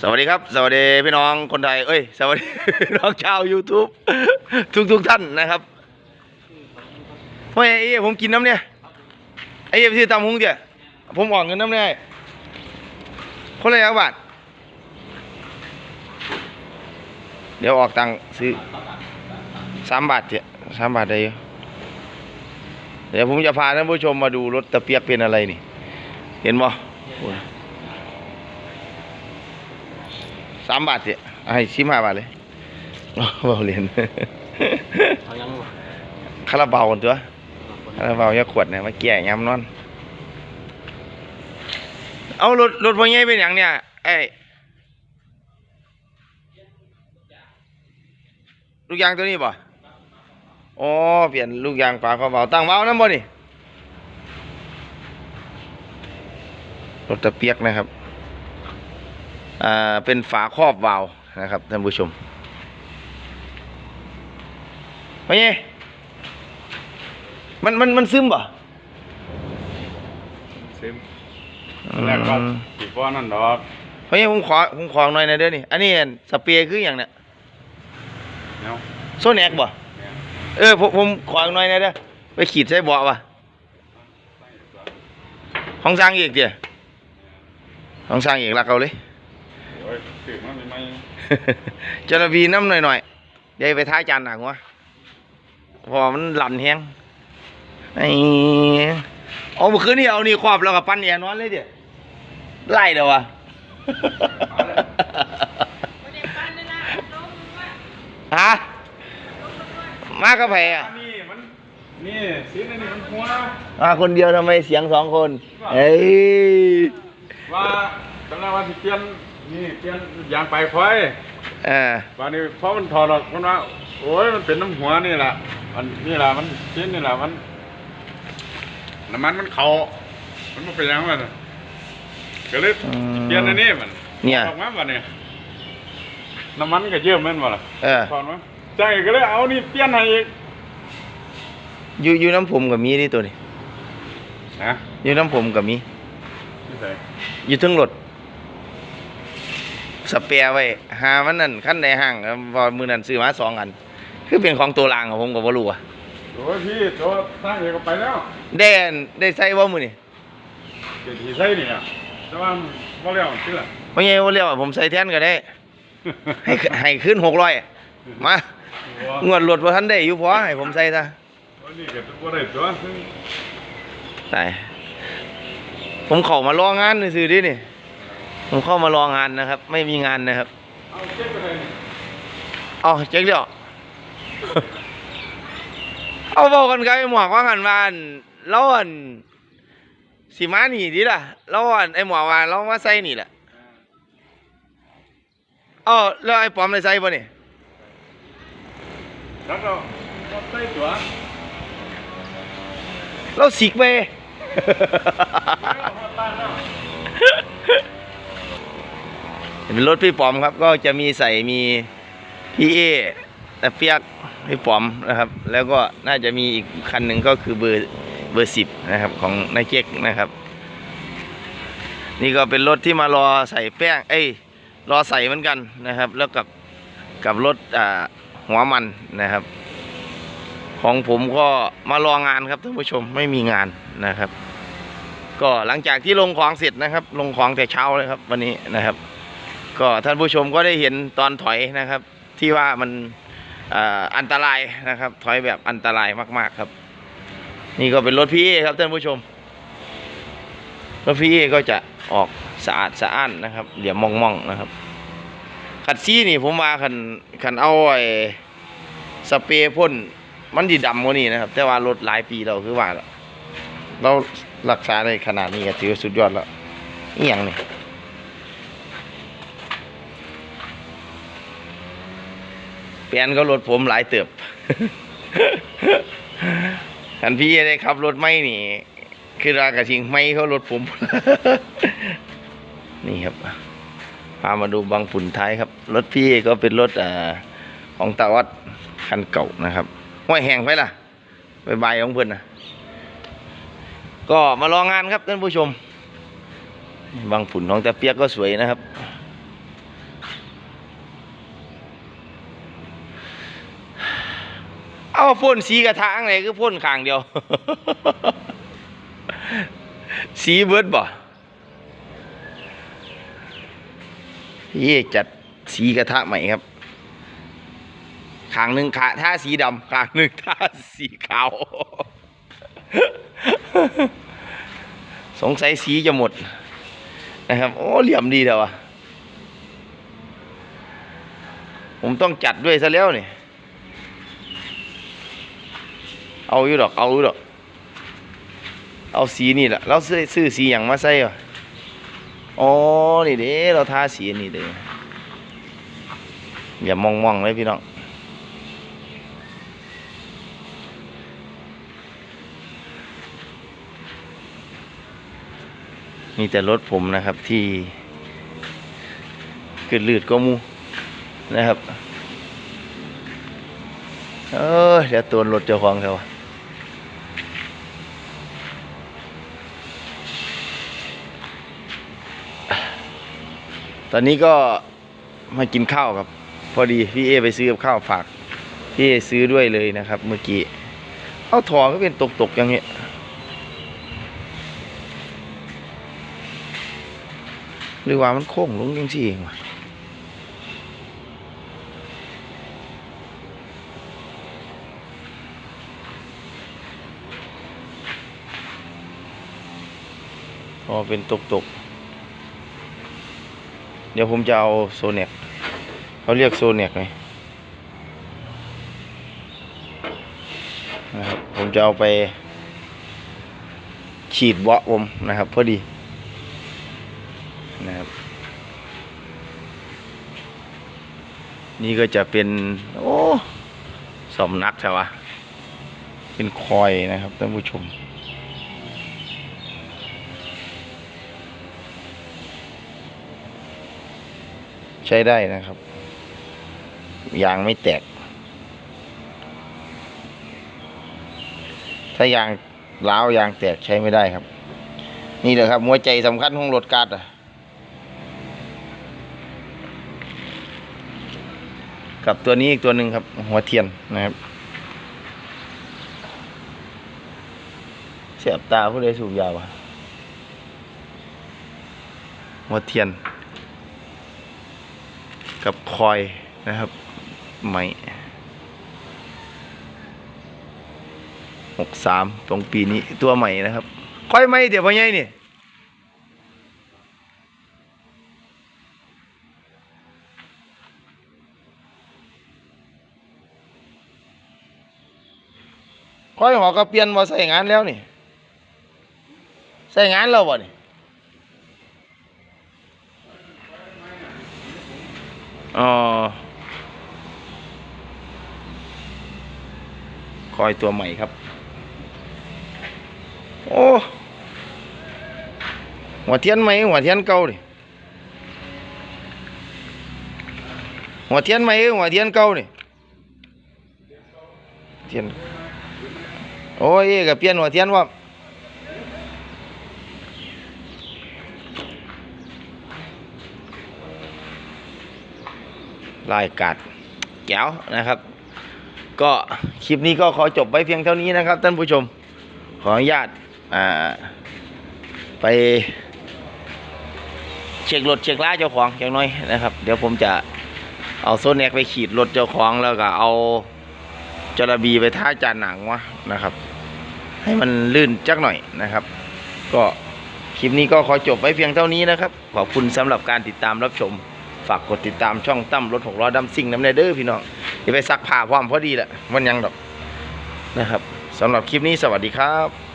สวัสดีครับ สวัสดีพี่น้องคนไทย เอ้ย สวัสดีพี่น้องชาว YouTube ทุกทุกๆท่านนะครับไม่ไอ้ผมกินน้ำเนี่ยไอ้เอฟซีตำหุงเดียผมออกเงินน้ำเนี่ยคนละยักบาทเดี๋ยวออกตังค์ซื้อสามบาทเดียสามบาทได้เดี๋ยวผมจะพาท่านผู้ชมมาดูรถตะเปียกเป็นอะไรนี่ เห็นบ่โอ้ย สามบาทเนี่ยให้ชิมห้าบาทเลยเบาเหรียญเอายังวะคาราบาวตัวคาราบาวยาขวดเนี่ยมาแก่ยำนอน เอารถรถพวกนี้เป็นอย่างเนี่ยไอ้ลูกยางตัวนี้ป่ะอ๋อเปลี่ยนลูกยางฝาคาราบาวตั้งเบาน้ำบ่นี่รถตะเปียกนะครับ อ่าเป็นฝาครอบวาล์วนะครับท่านผู้ชมไปไงมันมันมันซึมป่ะซิมแรกก็สีฟ้านั่นดอกไปไงผมขอผมขอหน่อยนะเด้อนี่ อันนี้อันสเปรย์คืออย่างเนี้ยเนาะโซนแอกบ่เนี่ยเออผมผมขอหน่อยนะเด้อไปขีดใส่เบาะป่ะห้องสร้างอีกเดียวห้องสร้างอีกรักเอาเลยโอ้ยสืบมันไม่จระบีน้ำหน่อยๆเดี๋ยวไปท้ายจานหนังวะเพอมันหลั่นแฮงไอ้เอาเมื่อคืนนี่เอานี่ครอบแล้วก็ปั้นแอร์นอนเลยเดี๋ยวไล่เดี๋ยววะฮะมากับไผอะนี่มันนี่สีนี่มันหัว มาคนเดียวทำไมเสียงสองคน เอ้ยว่าตอนแรกว่าสิเปลี่ยน นี่เปลี่ยนยางไปไฟเออวันนี้พอมันถอดออกมันว่าโอ้ยมันเป็นน้ำหัวนี่แหละมันนี่แหละมันชิ้นนี่แหละมันน้ำมันมันเขามันมาเป็นยังไงมันก็เลยเปลี่ยนอันนี้มันเนี่ย ออกมาวันนี้น้ำมันก็เยอะแม่นบ่ล่ะเออถอนมาใจก็เลยเอานี่เปลี่ยนให้อีกอยู่อยู่น้ำผมกับมีนี่ตัวนี้นะอยู่น้ำผมกับมีนี่ใส่อยู่ทึงรถ สเปียร์ไว้หามันนั่นขั้นในห้างแล้วพอมือนั่นซื้อมาสองอัน คือเป็นของตัวรางของผมกับบ่รู้อะโอ้ยพี่ตัวสร้างเองก็ไปแล้วได้อันได้ใส่ว่ามือนี่เกิดที่ใส่นี่อะแต่ว่าบ่แล้วเชื่อเพราะไงว่าเรียกว่าผมใส่แทนก็ได้ ให้ให้ขึ้นหกร้อยมางวดรถว่าท่านได้อยู่พอให้ผมใส่ซะวันนี้ก็บ่ได้ตัวตายผมเข้ามารองานซื่อๆดินี่ ผมเข้ามารองานนะครับ ไม่มีงานนะครับ เอาเก็บไปเลยเอาเจ๊กเดียวเอาบอกกันไกลหมวกว่างันวาอันเราอันสีมาหนีดิล่ะเราอันไอหมวกว่าเรามาใส่นี่แหละเอาแล้วไอ้ปอมได้ใส่ป่ะนี่แล้วก็ก็ใส่ตัวเราสิกไป เป็นรถพี่ปอมครับ ก็จะมีใส่มีพี่เอแต่เปียกพี่ปอมนะครับ แล้วก็น่าจะมีอีกคันหนึ่งก็คือเบอร์เบอร์สิบนะครับของนายเจ๊กนะครับ นี่ก็เป็นรถที่มารอใส่แป้ง เอ้ยรอใส่เหมือนกันนะครับ แล้วกับกับรถอ่าหัวมันนะครับ ของผมก็มารองานครับท่านผู้ชมไม่มีงานนะครับ ก็หลังจากที่ลงของเสร็จนะครับ ลงของแต่เช้าเลยครับ วันนี้นะครับ ก็ท่านผู้ชมก็ได้เห็นตอนถอยนะครับ ที่ว่ามันอันตรายนะครับ ถอยแบบอันตรายมาก ๆครับ นี่ก็เป็นรถพี่ครับท่านผู้ชม รถพี่ก็จะออกสะอาดสะอ้านนะครับ เหลี่ยมมองๆนะครับขัดซี่นี่ผมว่าขันขันเอาไอ้สเปรย์พ่นมันดีดำกว่านี้นะครับ แต่ว่ารถหลายปีเราคือว่าเรารักษาได้ขนาดนี้ก็ถือสุดยอดแล้วอีหยังนี่ แปลนก็รถผมหลายเติบทันพี่ได้ขับรถไม่นี่ คือรากระชิงไม่เขารถผม นี่ครับพามาดูบางฝุ่นท้ายครับ รถพี่ก็เป็นรถอ่าของตาวัดคันเก่านะครับห้อยแห้งไปล่ะบายบายของเพื่อนนะก็มาลองงานครับท่านผู้ชม บางฝุ่นของตาเปียกก็สวยนะครับ เอาพ่นสีกระทะอะไรคือพ่นข้างเดียว สีเบิดบ่พี่จัดสีกระทะใหม่ครับข้างหนึ่งขาท่าสีดำข้างหนึ่งท่าสีขาว สงสัยสีจะหมดนะครับ โอ้เหลี่ยมดีเด้อวะผมต้องจัดด้วยซะแล้วเนี่ย เอาอยู่ดอก เอาอยู่ดอก เอาสีนี่แหละเราซื้อซื้อสีอย่างมาใส่วะอ๋อ นี่เด้เราทาสีนี่เด้อย่ามองมองเลยพี่น้อง มีแต่รถผมนะครับที่เกิดลืดก็มูนะครับ เออเดี๋ยวตัวรถเจ้าของเขา ตอนนี้ก็มากินข้าวครับ พอดีพี่เอไปซื้อกับข้าวฝาก พี่เอซื้อด้วยเลยนะครับ เมื่อกี้ เอาทองก็เป็นตกๆอย่างเงี้ยหรือว่ามันโค้งลงยังสี่องวะอ๋อเป็นตกๆ เดี๋ยวผมจะเอาโซเน็กเขาเรียกโซเน็กไหมนะครับผมจะเอาไป ฉีดเบาะผมนะครับพอดีนะครับ นี่ก็จะเป็น โอ้สมนักใช่ปะเป็นคอยนะครับท่านผู้ชม ใช้ได้นะครับ ยางไม่แตก ถ้ายางล้าวยางแตกใช้ไม่ได้ครับ นี่แหละครับหัวใจสำคัญของรถกัดอะกับตัวนี้อีกตัวหนึ่งครับ หัวเทียนนะครับเสียบตาผู้ใดสูบยาวะหัวเทียน กับคอยนะครับไหมหกสามตรงปีนี้ตัวใหม่นะครับ คอยไหมเดี๋ยวพ่อใหญ่นี่คอยหอกระเปลี่ยนมาใส่งานแล้วนี่ ใส่งานแล้วบ่นี่ อ๋อคอยตัวใหม่ครับ โอ้หัวเทียนไหมหัวเทียนเก่าดิหัวเทียนไหมหัวเทียนเก่านี่เทียนโอ้ยกับเปลี่ยนหัวเทียนว่า ลายกัดแก้วนะครับ ก็คลิปนี้ก็ขอจบไว้เพียงเท่านี้นะครับท่านผู้ชมขออนุญาตไปเช็ครถเช็คล้าเจ้าของอย่างน้อยนะครับ เดี๋ยวผมจะเอาโซนแนกไปขีดรถเจ้าของแล้วก็เอาจระบีไปท่าจานหนังวะนะครับ ให้มันลื่นจักหน่อยนะครับ ก็คลิปนี้ก็ขอจบไว้เพียงเท่านี้นะครับ ขอบคุณสำหรับการติดตามรับชม ฝากกดติดตามช่องตั้มรถหกล้อดำซิ่งน้ำเนเด้อพี่น้องอย่าไปซักผ้าพร้อมพอดีแหละมันยังดอกนะครับสำหรับคลิปนี้สวัสดีครับ